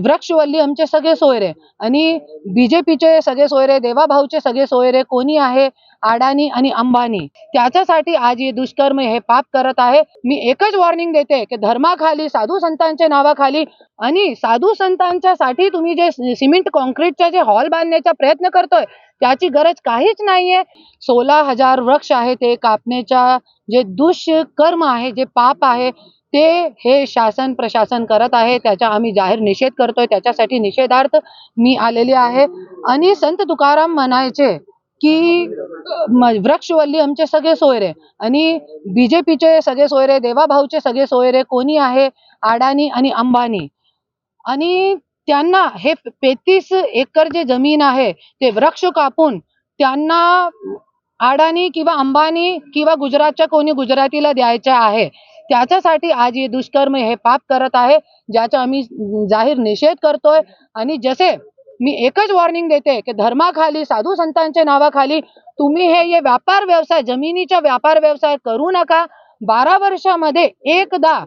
वृक्षवल्ली आमचे सगळे सोयरे. आणि बीजेपीचे सगळे सोयरे देवाभाऊचे सगळे सोयरे कोणी आहे? अडाणी आणि अंबानी. त्याच्यासाठी आज हे दुष्कर्म हे पाप करत आहे. मी एकच वॉर्निंग देते की धर्माखाली साधू संतांच्या नावाखाली आणि साधू संतांच्या साठी तुम्ही जे सिमेंट कॉन्क्रीटचा जे हॉल बांधण्याचा प्रयत्न करतोय त्याची गरज काहीच नाहीये. सोळा हजार वृक्ष आहे ते कापण्याच्या जे दुष्कर्म आहे जे पाप आहे ते हे शासन प्रशासन करत आहे त्याचा आम्ही जाहीर निषेध करतोय त्याच्यासाठी निषेधार्थ मी आलेली आहे. आणि संत तुकाराम म्हणायचे की वृक्षवल्ली आमचे सगळे सोयरे आणि बीजेपीचे सगळे सोयरे देवाभाऊचे सगळे सोयरे कोणी आहे? अडाणी आणि अंबानी. आणि त्यांना हे पेतीस एकर जे जमीन आहे ते वृक्ष कापून त्यांना अडाणी किंवा अंबानी किंवा गुजरातच्या कोणी गुजरातीला द्यायचे आहे. त्याच्यासाठी आज हे दुष्कर्म हे पाप करत आहे ज्याचा आम्ही जाहीर निषेध करतोय. आणि जसे मी एकच वॉर्निंग देते की धर्माखाली साधू संतांच्या नावाखाली तुम्ही हे हे व्यापार व्यवसाय जमिनीचा व्यापार व्यवसाय करू नका. बारा वर्षामध्ये एकदा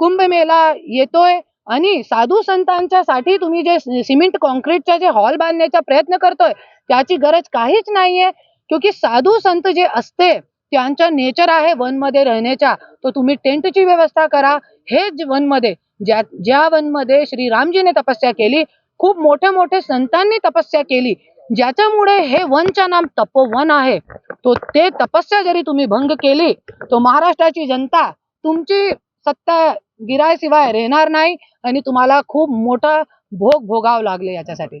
कुंभमेळा येतोय आणि साधू संतांच्या साठी तुम्ही जे सिमेंट कॉन्क्रीटचा जे हॉल बांधण्याचा प्रयत्न करतोय त्याची गरज काहीच नाहीये. क्योंकि साधू संत जे असते त्यांचा नेचर आहे वनमध्ये राहण्याचा. तो तुम्ही टेंटची व्यवस्था करा. हेच वनमध्ये. ज्या ज्या वनमध्ये श्रीरामजीने तपस्या केली खूप मोठे मोठे संतांनी तपस्या केली. ज्याच्यामुळे हे वनचा नाम तपोवन आहे. तो ते तपस्या जरी तुम्ही भंग केली तो महाराष्ट्राची जनता तुमची सत्ता गिरायशिवाय राहणार नाही आणि तुम्हाला खूप मोठा भोग भोगावं लागले याच्यासाठी.